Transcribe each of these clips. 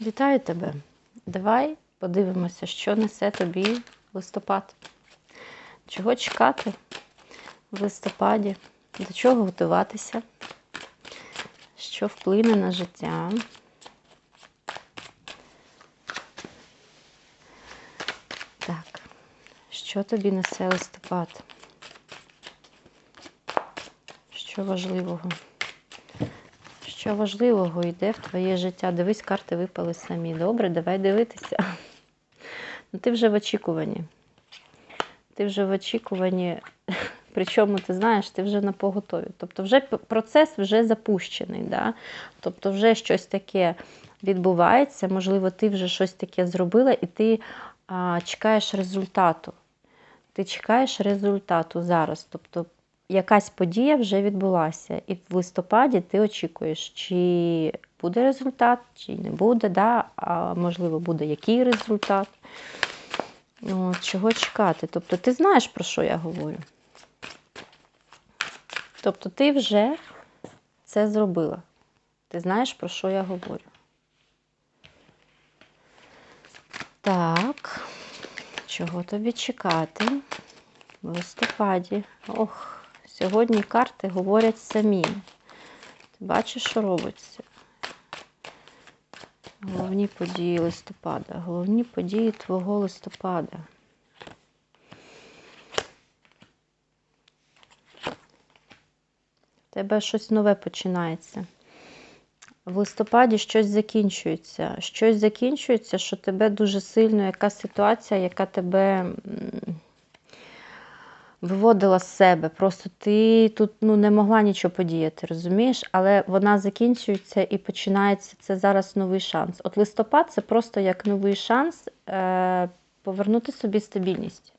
Вітаю тебе. Давай подивимося, що несе тобі листопад. Чого чекати в листопаді? До чого готуватися? Що вплине на життя? Так, що тобі несе листопад? Що важливого? Що важливого йде в твоє життя? Дивись, карти випали самі. Добре, давай дивитися. Ну, ти вже в очікуванні. Ти вже в очікуванні, причому ти знаєш, ти вже на поготові. Тобто, вже процес вже запущений. Да? Тобто, вже щось таке відбувається, можливо, ти вже щось таке зробила, і ти а, чекаєш результату. Ти чекаєш результату зараз. Тобто, якась подія вже відбулася, і в листопаді ти очікуєш, чи буде результат, чи не буде, да? а можливо, буде який результат. От, чого чекати? Тобто, ти знаєш, про що я говорю. Тобто, ти вже це зробила. Ти знаєш, про що я говорю. Так, чого тобі чекати в листопаді? Ох. Сьогодні карти говорять самі. Ти бачиш, що робиться? Головні події листопада. Головні події твого листопада. У тебе щось нове починається. В листопаді щось закінчується. Щось закінчується, що тебе дуже сильно, яка ситуація, яка тебе виводила з себе. Просто ти тут ну, не могла нічого подіяти, розумієш? Але вона закінчується і починається це зараз новий шанс. От листопад це просто як новий шанс е, повернути собі стабільність.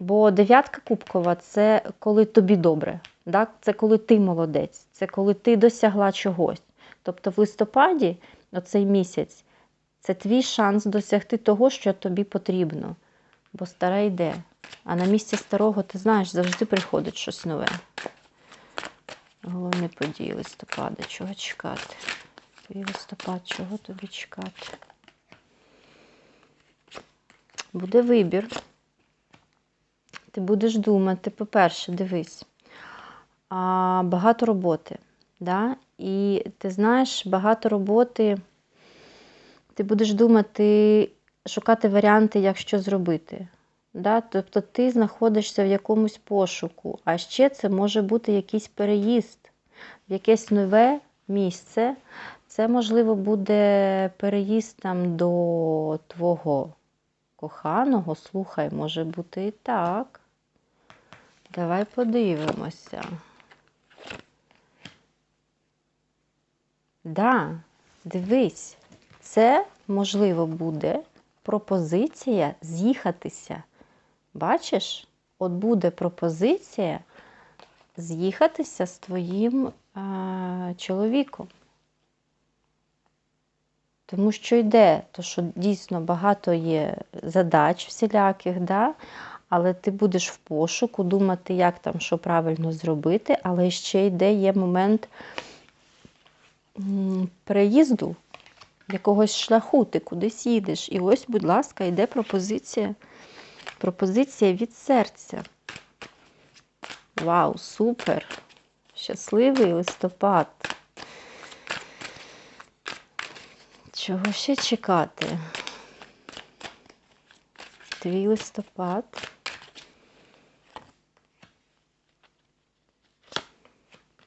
Бо дев'ятка кубкова це коли тобі добре. Так? Це коли ти молодець, це коли ти досягла чогось. Тобто в листопаді, оцей місяць, це твій шанс досягти того, що тобі потрібно. Бо старе йде. А на місці старого, ти знаєш, завжди приходить щось нове. Головні події листопада. Чого чекати? Твій листопад, чого тобі чекати? Буде вибір. Ти будеш думати, по-перше, дивись, а, багато роботи. Да? І ти знаєш, багато роботи, ти будеш думати, шукати варіанти, як що зробити. Да? Тобто ти знаходишся в якомусь пошуку, а ще це може бути якийсь переїзд в якесь нове місце. Це, можливо, буде переїзд там до твого коханого. Слухай, може бути і так. Давай подивимося. Да, дивись, це, можливо, буде пропозиція з'їхатися. Бачиш, от буде пропозиція з'їхатися з твоїм а, чоловіком. Тому що йде, то що дійсно багато є задач всіляких, да? але ти будеш в пошуку думати, як там що правильно зробити, але ще йде є момент переїзду, якогось шляху, ти кудись їдеш. І ось, будь ласка, йде пропозиція. Пропозиція від серця. Вау, супер! Щасливий листопад. Чого ще чекати? Твій листопад.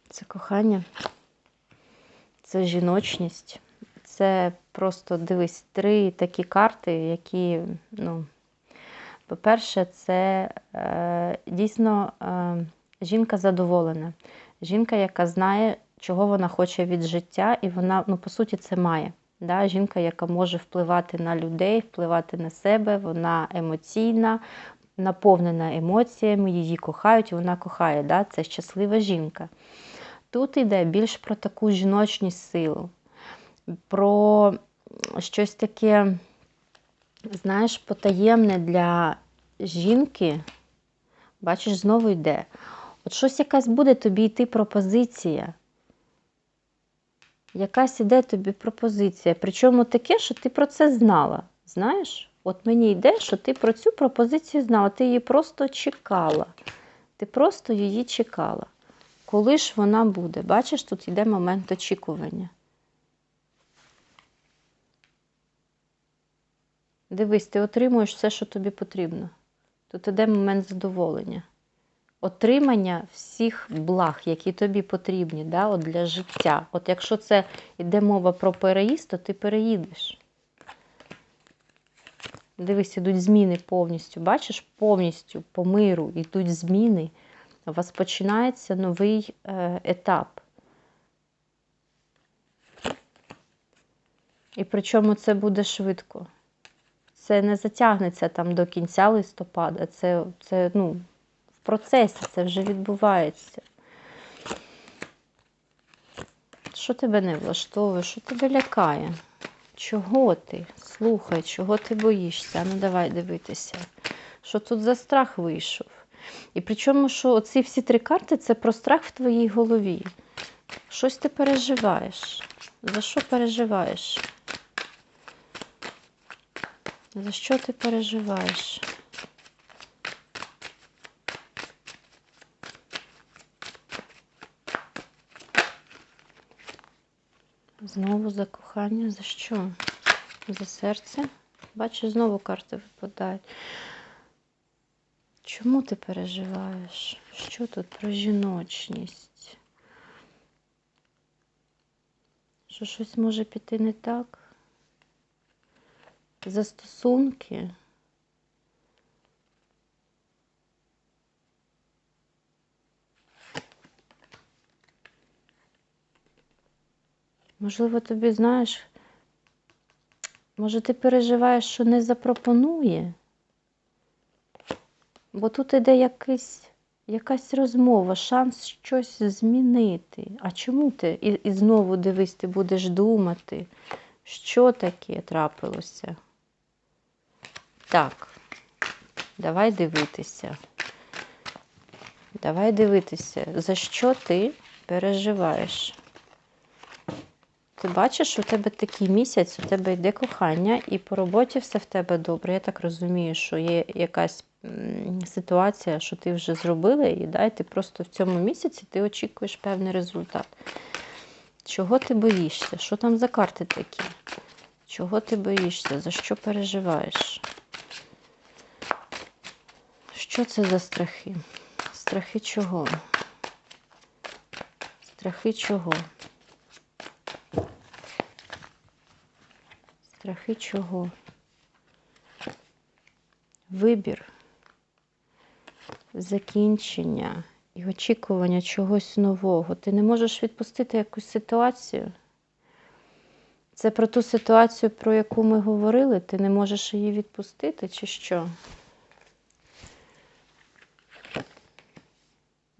Це кохання, це жіночність. Це просто дивись три такі карти, які, ну, по-перше, це е, дійсно е, жінка задоволена. Жінка, яка знає, чого вона хоче від життя, і вона, ну, по суті, це має. Да? Жінка, яка може впливати на людей, впливати на себе, вона емоційна, наповнена емоціями, її кохають, вона кохає. Да? Це щаслива жінка. Тут йде більш про таку жіночність силу, про щось таке, знаєш, потаємне для жінки, бачиш, знову йде. От щось якась буде тобі йти пропозиція. Якась іде тобі пропозиція. Причому таке, що ти про це знала. Знаєш? От мені йде, що ти про цю пропозицію знала, ти її просто чекала. Ти просто її чекала. Коли ж вона буде? Бачиш, тут йде момент очікування. Дивись, ти отримуєш все, що тобі потрібно. Тут іде момент задоволення. Отримання всіх благ, які тобі потрібні да, от для життя. От якщо це йде мова про переїзд, то ти переїдеш. Дивись, ідуть зміни повністю. Бачиш, повністю по миру йдуть зміни. У вас починається новий е, етап. І причому це буде швидко. Це не затягнеться там до кінця листопада. Це, це ну, в процесі це вже відбувається. Що тебе не влаштовує? Що тебе лякає? Чого ти? Слухай, чого ти боїшся? Ну давай дивитися. Що тут за страх вийшов? І причому, що оці всі три карти це про страх в твоїй голові. Щось ти переживаєш. За що переживаєш? За що ти переживаєш? Знову за кохання. За що? За серце? Бачиш, знову карти випадають. Чому ти переживаєш? Що тут про жіночність? Що щось може піти не так? За стосунки? Можливо, тобі знаєш, може ти переживаєш, що не запропонує? Бо тут іде якийсь, якась розмова, шанс щось змінити. А чому ти? І, і знову дивись, ти будеш думати, що таке трапилося. Так, давай дивитися. Давай дивитися, за що ти переживаєш. Ти бачиш, у тебе такий місяць, у тебе йде кохання, і по роботі все в тебе добре. Я так розумію, що є якась ситуація, що ти вже зробила і ти просто в цьому місяці ти очікуєш певний результат. Чого ти боїшся? Що там за карти такі? Чого ти боїшся? За що переживаєш? Що це за страхи? Страхи чого? Страхи чого? Страхи чого? Вибір, закінчення і очікування чогось нового. Ти не можеш відпустити якусь ситуацію. Це про ту ситуацію, про яку ми говорили, ти не можеш її відпустити, чи що?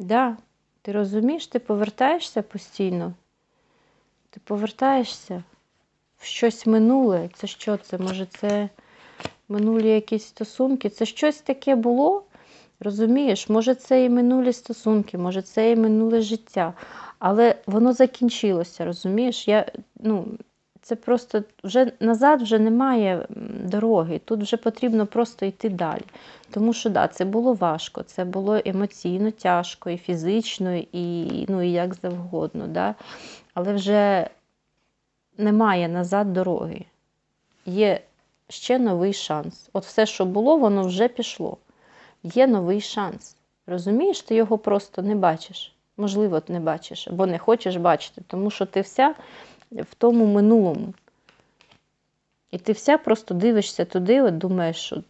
Да, ти розумієш, ти повертаєшся постійно. Ти повертаєшся в щось минуле. Це що це? Може, це минулі якісь стосунки? Це щось таке було, розумієш? Може, це і минулі стосунки, може, це і минуле життя. Але воно закінчилося, розумієш? Я, ну, Це просто вже назад вже немає дороги. Тут вже потрібно просто йти далі. Тому що да, це було важко, це було емоційно тяжко, і фізично, і, ну, і як завгодно. Да? Але вже немає назад дороги. Є ще новий шанс. От все, що було, воно вже пішло. Є новий шанс. Розумієш, ти його просто не бачиш. Можливо, не бачиш, або не хочеш бачити, тому що ти вся в тому минулому. І ти вся просто дивишся туди, от думаєш, що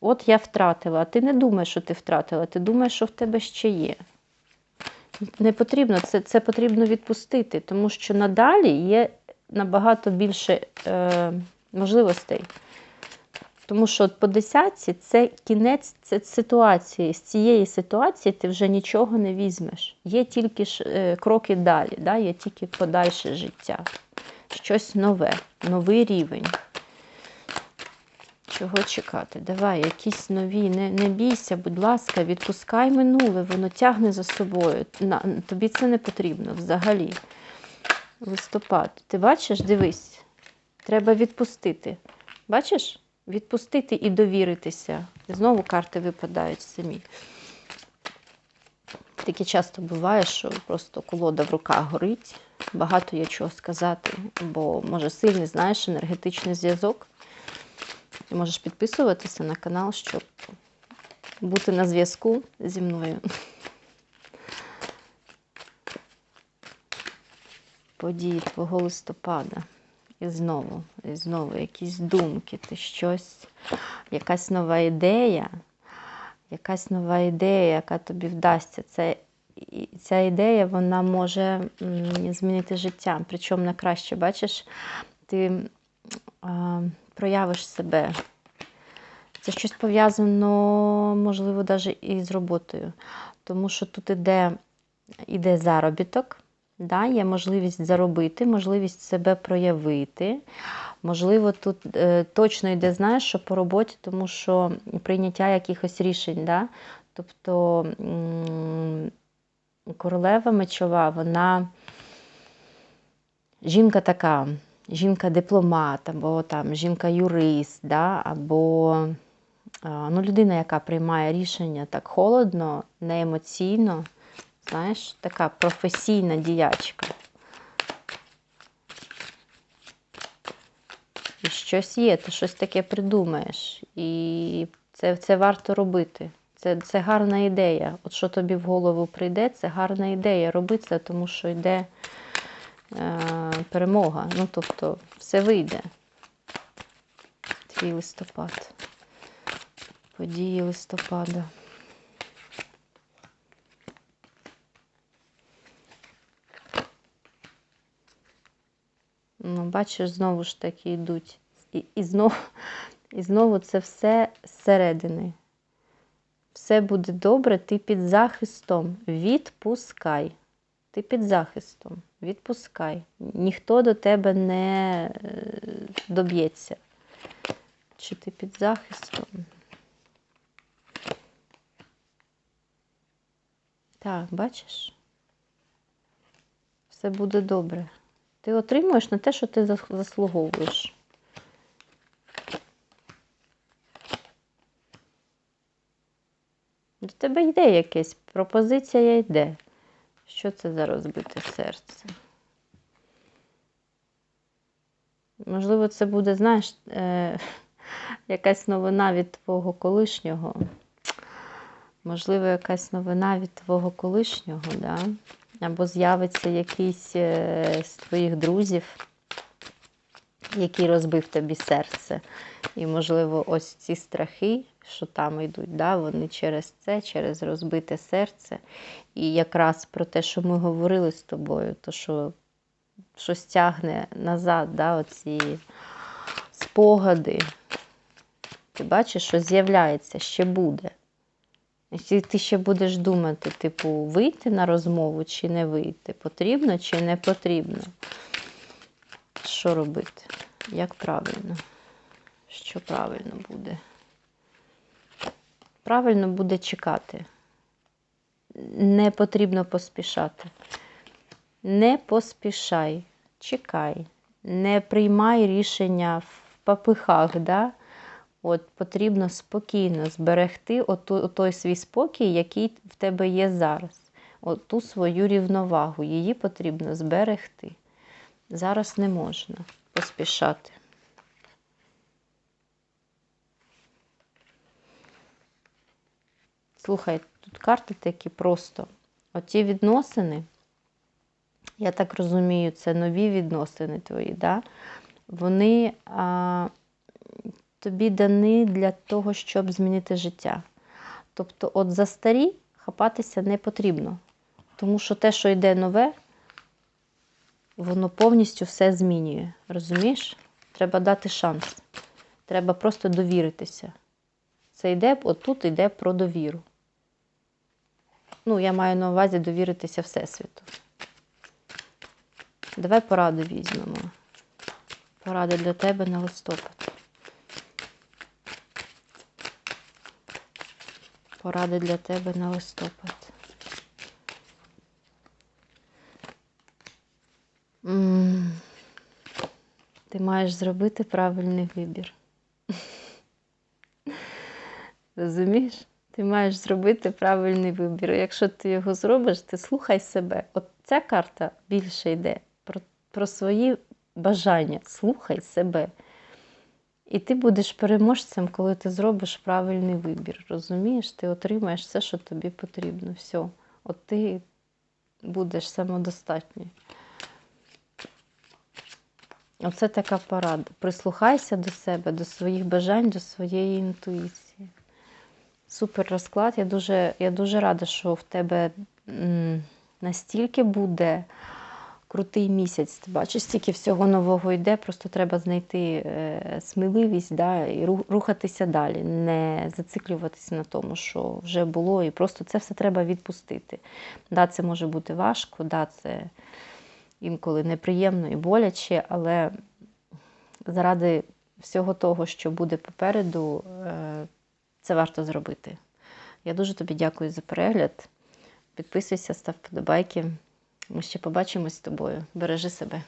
от я втратила, а ти не думаєш, що ти втратила, ти думаєш, що в тебе ще є. Не потрібно, це, це потрібно відпустити, тому що надалі є набагато більше е, можливостей. Тому що по десятці це кінець ситуації. З цієї ситуації ти вже нічого не візьмеш. Є тільки ж, е, кроки далі, да? є тільки подальше життя. Щось нове, новий рівень. Чого чекати? Давай, якісь нові, не, не бійся, будь ласка, відпускай минуле, воно тягне за собою. На, тобі це не потрібно взагалі. Листопад. Ти бачиш, дивись, треба відпустити. Бачиш? Відпустити і довіритися. Знову карти випадають самі. Таке часто буває, що просто колода в руках горить, багато є чого сказати, бо може сильний, знаєш, енергетичний зв'язок. Ти можеш підписуватися на канал, щоб бути на зв'язку зі мною. Події твого листопада. І знову, і знову якісь думки, ти щось, якась нова ідея, якась нова ідея, яка тобі вдасться. Це, ця ідея вона може змінити життя. Причому на краще, бачиш, ти а, проявиш себе. Це щось пов'язано, можливо, навіть і з роботою. Тому що тут іде, іде заробіток. Да, є можливість заробити, можливість себе проявити. Можливо, тут е, точно йде, знаєш, що по роботі, тому що прийняття якихось рішень. Да? Тобто королева мечова, вона жінка така, жінка-дипломат, або там жінка-юрист, да? або а, ну, людина, яка приймає рішення так холодно, не емоційно. Знаєш, така професійна діячка. І щось є, ти щось таке придумаєш. І це це варто робити. Це це гарна ідея. От що тобі в голову прийде, це гарна ідея. Роби це, тому що йде е, перемога. Ну, тобто, все вийде. Твій листопад. Події листопада. Ну, бачиш, знову ж таки йдуть. І, і, знову, і знову це все зсередини. Все буде добре, ти під захистом. Відпускай. Ти під захистом. Відпускай. Ніхто до тебе не е, доб'ється. Чи ти під захистом? Так, бачиш? Все буде добре. Ти отримуєш на те, що ти заслуговуєш. До тебе йде якась пропозиція йде. Що це за розбите серце? Можливо, це буде, знаєш, е, якась новина від твого колишнього. Можливо, якась новина від твого колишнього, да? Або з'явиться якийсь е, з твоїх друзів, який розбив тобі серце. І, можливо, ось ці страхи, що там йдуть, да, вони через це, через розбите серце. І якраз про те, що ми говорили з тобою, то що щось тягне назад, да, оці спогади. Ти бачиш, що з'являється, ще буде. Ти ще будеш думати, типу, вийти на розмову чи не вийти, потрібно чи не потрібно. Що робити? Як правильно? Що правильно буде? Правильно буде чекати. Не потрібно поспішати. Не поспішай, чекай, не приймай рішення в папихах, да? От Потрібно спокійно зберегти от, той свій спокій, який в тебе є зараз. От ту свою рівновагу. Її потрібно зберегти. Зараз не можна поспішати. Слухай, тут карти такі просто. Оті відносини, я так розумію, це нові відносини твої, да? вони. А, тобі дані для того, щоб змінити життя. Тобто, от за старі хапатися не потрібно. Тому що те, що йде нове, воно повністю все змінює. Розумієш? Треба дати шанс. Треба просто довіритися. Це йде, отут йде про довіру. Ну, я маю на увазі довіритися Всесвіту. Давай пораду візьмемо. Порада для тебе на листопад. Поради для тебе на листопад. Ти маєш зробити правильний вибір. Розумієш? Ти маєш зробити правильний вибір. Якщо ти його зробиш, ти слухай себе. От ця карта більше йде про, про свої бажання. Слухай себе. І ти будеш переможцем, коли ти зробиш правильний вибір. Розумієш, ти отримаєш все, що тобі потрібно. Все. От ти будеш самодостатній. Оце така порада. Прислухайся до себе, до своїх бажань, до своєї інтуїції. Супер розклад. Я дуже, я дуже рада, що в тебе настільки буде крутий місяць. Ти бачиш, стільки всього нового йде, просто треба знайти е, сміливість да, і рухатися далі, не зациклюватися на тому, що вже було, і просто це все треба відпустити. Да, це може бути важко, да, це інколи неприємно і боляче, але заради всього того, що буде попереду, е, це варто зробити. Я дуже тобі дякую за перегляд. Підписуйся, став подобайки. Ми ще побачимось з тобою. Бережи себе.